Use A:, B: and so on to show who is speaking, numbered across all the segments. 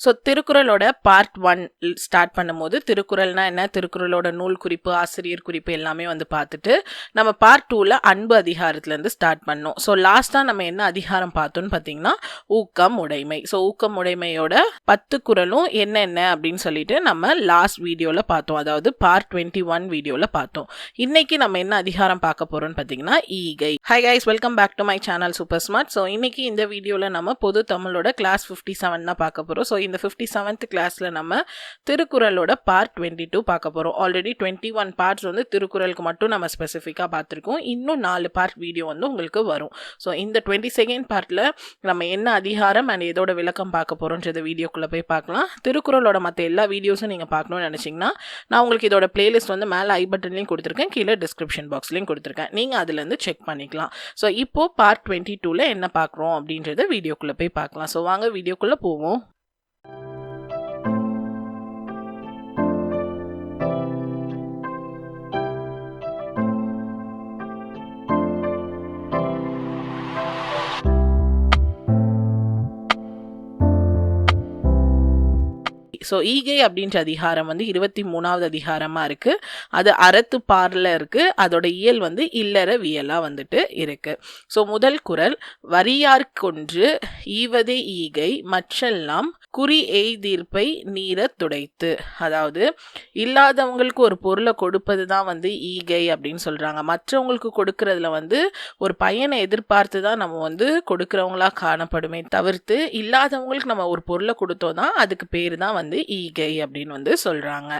A: So திருக்குறளோட part one start பண்ணும்போது திருக்குறள்னா என்ன? திருக்குறளோட நூல் குறிப்பு ஆசிரியர் குறிப்பு எல்லாமே வந்து பார்த்துட்டு நம்ம பார்ட் டூவில் அன்பு அதிகாரத்துலேருந்து ஸ்டார்ட் பண்ணோம். ஸோ லாஸ்ட்டாக நம்ம என்ன அதிகாரம் பார்த்தோம்னு பார்த்தீங்கன்னா ஊக்கம் உடைமை. ஸோ ஊக்கம் உடைமையோட பத்து குறளும் என்னென்ன அப்படின்னு சொல்லிட்டு நம்ம லாஸ்ட் வீடியோவில் பார்த்தோம். அதாவது பார்ட் டுவெண்ட்டி ஒன் வீடியோவில் பார்த்தோம். இன்னைக்கு நம்ம என்ன அதிகாரம் பார்க்க போகிறோம்னு பார்த்தீங்கன்னா ஈகை. Hi guys welcome back to my channel super smart so இன்னைக்கு இந்த வீடியோவில் நம்ம பொது தமிழோட கிளாஸ் ஃபிஃப்டி செவன் தான் பார்க்க போகிறோம் ஸோ இந்த ஃபிஃப்டி செவன்த் கிளாஸில் நம்ம திருக்குறளோட பார்ட் டுவெண்ட்டி டூ பார்க்க போகிறோம் ஆல்ரெடி டுவெண்ட்டி ஒன் பார்ட்ஸ் வந்து திருக்குறளுக்கு மட்டும் நம்ம ஸ்பெசிஃபிக்காக பார்த்துருக்கோம். இன்னும் நாலு பார்ட் வீடியோ வந்து உங்களுக்கு வரும். ஸோ இந்த டுவெண்ட்டி செகண்ட் பார்ட்டில் நம்ம என்ன அதிகாரம் அண்ட் எதோட விளக்கம் பார்க்க போகிறோன்றத வீடியோக்குள்ளே போய் பார்க்கலாம். திருக்குறளோட மற்ற எல்லா வீடியோஸும் நீங்கள் பார்க்கணும்னு நினச்சிங்கன்னா நான் உங்களுக்கு இதோட பிளேலிஸ்ட் வந்து மேலே ஐ பட்டன்லையும் கொடுத்துருக்கேன். கீழே டிஸ்கிரிப்ஷன் பாக்ஸ்லையும் கொடுத்துருக்கேன். நீங்கள் அதுலேருந்து செக் பண்ணிக்கலாம். ஸோ இப்போது பார்ட் டுவெண்ட்டி டூவில் என்ன பார்க்குறோம் அப்படின்றத வீடியோக்குள்ளே போய் பார்க்கலாம். ஸோ வாங்க வீடியோக்குள்ளே போவோம். ஸோ ஈகை அப்படின்ற அதிகாரம் வந்து இருபத்தி மூணாவது அதிகாரமாக இருக்குது அது அறத்து பாரில் இருக்குது அதோட இயல் வந்து இல்லற வியலாக வந்துட்டு இருக்குது ஸோ முதல் குரல் வரியார்க்கொன்று ஈவதே ஈகை மற்றெல்லாம் குறி எய்தீர்ப்பை நீர துடைத்து. அதாவது இல்லாதவங்களுக்கு ஒரு பொருளை கொடுப்பது தான் வந்து ஈகை அப்படின்னு சொல்கிறாங்க மற்றவங்களுக்கு கொடுக்கறதுல வந்து ஒரு பையனை எதிர்பார்த்து தான் நம்ம வந்து கொடுக்குறவங்களா காணப்படுமே தவிர்த்து இல்லாதவங்களுக்கு நம்ம ஒரு பொருளை கொடுத்தோம் தான் அதுக்கு பேர் தான் வந்து ஈகை அப்படின்னு வந்து சொல்கிறாங்க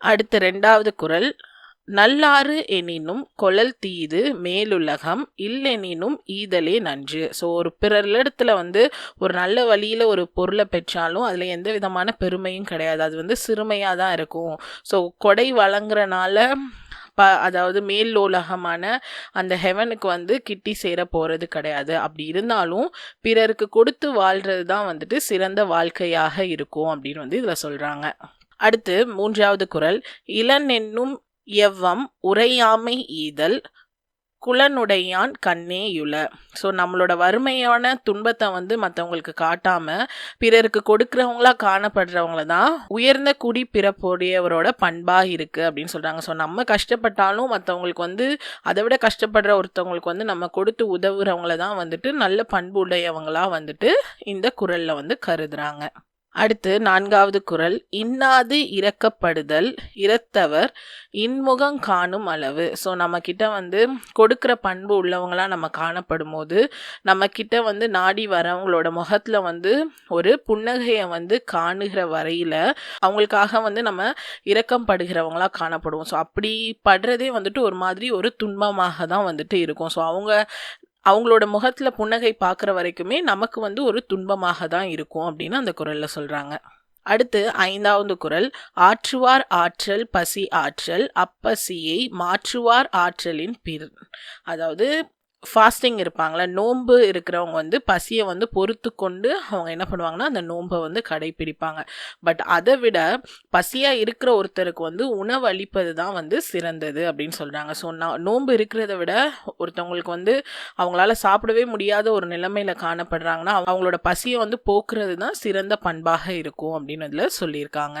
A: அடுத்த ரெண்டாவது குரல் நல்லாறு எனினும் கொழல் தீது மேலுலகம் இல்லெனினும் ஈதலே நன்று. ஸோ ஒரு பிறரிடத்துல வந்து ஒரு நல்ல வழியில் ஒரு பொருளை பெற்றாலும் அதில் எந்த விதமான பெருமையும் கிடையாது. அது வந்து சிறுமையாக தான் இருக்கும். ஸோ கொடை வழங்குறனால ப அதாவது மேல்லோலகமான அந்த ஹெவனுக்கு வந்து கிட்டி சேர போகிறது கிடையாது. அப்படி இருந்தாலும் பிறருக்கு கொடுத்து வாழ்கிறது தான் வந்துட்டு சிறந்த வாழ்க்கையாக இருக்கும் அப்படின்னு வந்து இதில் சொல்கிறாங்க அடுத்து மூன்றாவது குரல். இளன் என்னும் எவ்வம் உரையாமை ஈதல் குலனுடையான் கண்ணேயுல ஸோ நம்மளோட வறுமையான துன்பத்தை வந்து மற்றவங்களுக்கு காட்டாமல் பிறருக்கு கொடுக்குறவங்களா காணப்படுறவங்கள தான் உயர்ந்த குடி பிறப்புடையவரோட பண்பாக இருக்குது அப்படின்னு சொல்கிறாங்க ஸோ நம்ம கஷ்டப்பட்டாலும் மற்றவங்களுக்கு வந்து அதை விட கஷ்டப்படுற ஒருத்தவங்களுக்கு வந்து நம்ம கொடுத்து உதவுறவங்கள தான் வந்துட்டு நல்ல பண்புடையவங்களாக வந்துட்டு இந்த குரலில் வந்து கருதுறாங்க. அடுத்து நான்காவது குரல். இன்னாது இறக்கப்படுதல் இறத்தவர் இன்முகம் காணும் அளவு. ஸோ நம்மக்கிட்ட வந்து கொடுக்குற பண்பு உள்ளவங்களாக நம்ம காணப்படும் போது நம்ம வந்து நாடி வரவங்களோட முகத்தில் வந்து ஒரு புன்னகையை வந்து காணுகிற வரையில் அவங்களுக்காக வந்து நம்ம இரக்கம் படுகிறவங்களாக காணப்படுவோம். ஸோ அப்படி படுறதே வந்துட்டு ஒரு மாதிரி ஒரு துன்பமாக தான் வந்துட்டு இருக்கும். ஸோ அவங்க அவங்களோட முகத்தில் புன்னகை பார்க்குற வரைக்குமே நமக்கு வந்து ஒரு துன்பமாக தான் இருக்கும் அப்படின்னு அந்த குரலில் சொல்கிறாங்க அடுத்து ஐந்தாவது குரல் ஆற்றுவார் ஆற்றல் பசி ஆற்றல் அப்பசியை மாற்றுவார் ஆற்றலின் பிர் அதாவது ஃபாஸ்டிங் இருப்பாங்களே நோன்பு இருக்கிறவங்க வந்து பசியை வந்து பொறுத்து கொண்டு அவங்க என்ன பண்ணுவாங்கன்னா அந்த நோன்பை வந்து கடைபிடிப்பாங்க. பட் அதை விட பசியாக இருக்கிற ஒருத்தருக்கு வந்து உணவு அளிப்பது தான் வந்து சிறந்தது அப்படின்னு சொல்கிறாங்க ஸோ நான் நோன்பு இருக்கிறத விட ஒருத்தவங்களுக்கு வந்து அவங்களால சாப்பிடவே முடியாத ஒரு நிலைமையில் காணப்படுறாங்கன்னா அவங்களோட பசியை வந்து போக்குறது தான் சிறந்த பண்பாக இருக்கும் அப்படின்னு அதில் சொல்லியிருக்காங்க.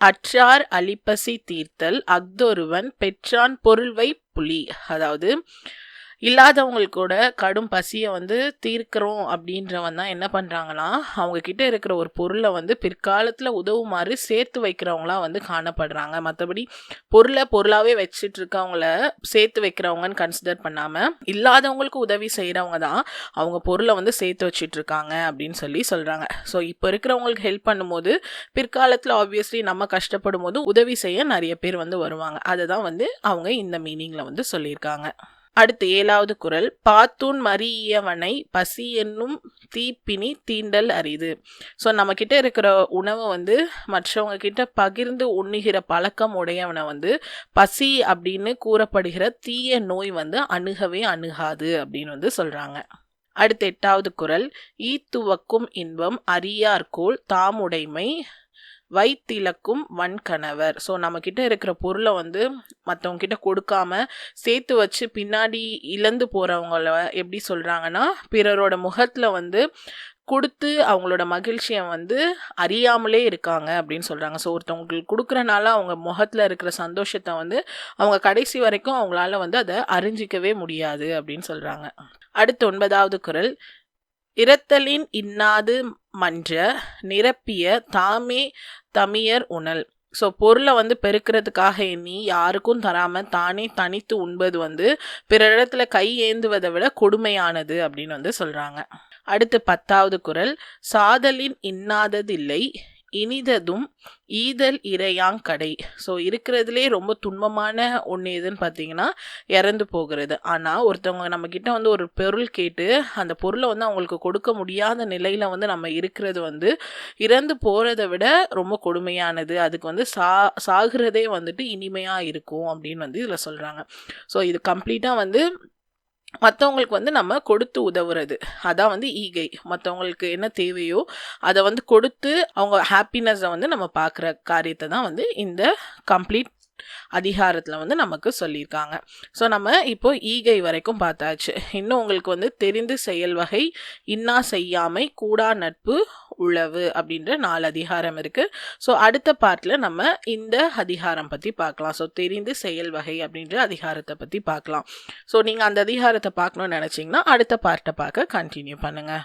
A: அற்றார் அலிப்பசி தீர்த்தல் அஃதொருவன் பெற்றான் பொருள்வை புலி. அதாவது இல்லாதவங்களுக்கு கூட கடும் பசியை வந்து தீர்க்கிறோம் அப்படின்றவன் தான் என்ன பண்ணுறாங்கன்னா அவங்க கிட்ட இருக்கிற ஒரு பொருளை வந்து பிற்காலத்தில் உதவுமாறு சேர்த்து வைக்கிறவங்களா வந்து காணப்படுறாங்க. மற்றபடி பொருளை பொருளாகவே வச்சுட்டு இருக்கவங்கள சேர்த்து வைக்கிறவங்கன்னு கன்சிடர் பண்ணாமல் இல்லாதவங்களுக்கு உதவி செய்கிறவங்க தான் அவங்க பொருளை வந்து சேர்த்து வச்சுட்டு இருக்காங்க அப்படின்னு சொல்லி சொல்கிறாங்க ஸோ இப்போ இருக்கிறவங்களுக்கு ஹெல்ப் பண்ணும்போது பிற்காலத்தில் ஆப்வியஸ்லி நம்ம கஷ்டப்படும் போது உதவி செய்ய நிறைய பேர் வந்து வருவாங்க. அதை தான் வந்து அவங்க இந்த மீனிங்கில் வந்து சொல்லியிருக்காங்க. அடுத்து ஏழாவது குரல் பாத்தூன் மரியவனை பசி என்னும் தீப்பினி தீண்டல் அரிது. ஸோ நம்மக்கிட்ட இருக்கிற உணவை வந்து மற்றவங்க கிட்ட பகிர்ந்து உண்ணுகிற பழக்கம் உடையவனை வந்து பசி அப்படின்னு கூறப்படுகிற தீய நோய் வந்து அணுகவே அணுகாது அப்படின்னு வந்து சொல்கிறாங்க அடுத்த எட்டாவது குரல் ஈத்துவக்கும் இன்பம் அரியார்கோள் தாமுடைமை வைத்திலக்கும் வன்கணவர். ஸோ நம்மக்கிட்ட இருக்கிற பொருளை வந்து மற்றவங்கிட்ட கொடுக்காம சேர்த்து வச்சு பின்னாடி இழந்து போகிறவங்கள எப்படி சொல்கிறாங்கன்னா பிறரோட முகத்தில் வந்து கொடுத்து அவங்களோட மகிழ்ச்சியை வந்து அறியாமலே இருக்காங்க அப்படின்னு சொல்கிறாங்க ஸோ ஒருத்தவங்களுக்கு கொடுக்குறனால அவங்க முகத்தில் இருக்கிற சந்தோஷத்தை வந்து அவங்க கடைசி வரைக்கும் அவங்களால வந்து அதை அறிஞ்சிக்கவே முடியாது அப்படின்னு சொல்கிறாங்க அடுத்து ஒன்பதாவது குரல். இரத்தலின் இன்னாது மன்ற நிரப்பிய தாமே தமியர் உணல். ஸோ பொருளை வந்து பெருக்கிறதுக்காக எண்ணி யாருக்கும் தராமல் தானே தனித்து உண்பது வந்து பிற இடத்துல கை ஏந்துவதை விட கொடுமையானது அப்படின்னு வந்து சொல்கிறாங்க அடுத்து பத்தாவது குரல் சாதலின் இன்னாததில்லை இனிததும் ஈதல் இறையாங்கடை. ஸோ இருக்கிறதுலே ரொம்ப துன்பமான ஒன்று எதுன்னு பார்த்தீங்கன்னா இறந்து போகிறது. ஆனால் ஒருத்தவங்க நம்மக்கிட்ட வந்து ஒரு பொருள் கேட்டு அந்த பொருளை வந்து அவங்களுக்கு கொடுக்க முடியாத நிலையில் வந்து நம்ம இருக்கிறது வந்து இறந்து போகிறத விட ரொம்ப கொடுமையானது. அதுக்கு வந்து சா சாகிறதே வந்துட்டு இனிமையாக இருக்கும் அப்படின்னு வந்து இதில் சொல்கிறாங்க ஸோ இது கம்ப்ளீட்டாக வந்து மற்றவங்களுக்கு வந்து நம்ம கொடுத்து உதவுறது. அதான் வந்து ஈகை. மற்றவங்களுக்கு என்ன தேவையோ அதை வந்து கொடுத்து அவங்க ஹாப்பினஸை வந்து நம்ம பார்க்குற காரியத்தை தான் வந்து இந்த கம்ப்ளீட் அதிகாரத்தில் வந்து நமக்கு சொல்லியிருக்காங்க. ஸோ நம்ம இப்போ ஈகை வரைக்கும் பார்த்தாச்சு. இன்னும் உங்களுக்கு வந்து தெரிந்து செயல் வகை இன்னா செய்யாமை கூடா நட்பு உழவு அப்படின்ற நாலு அதிகாரம் இருக்குது ஸோ அடுத்த பார்ட்டில் நம்ம இந்த அதிகாரம் பற்றி பார்க்கலாம். ஸோ தெரிந்து செயல் வகை அப்படின்ற அதிகாரத்தை பற்றி பார்க்கலாம். ஸோ நீங்கள் அந்த அதிகாரத்தை பார்க்கணும்னு நினச்சிங்கன்னா அடுத்த பார்ட்டை பார்க்க கண்டினியூ பண்ணுங்கள்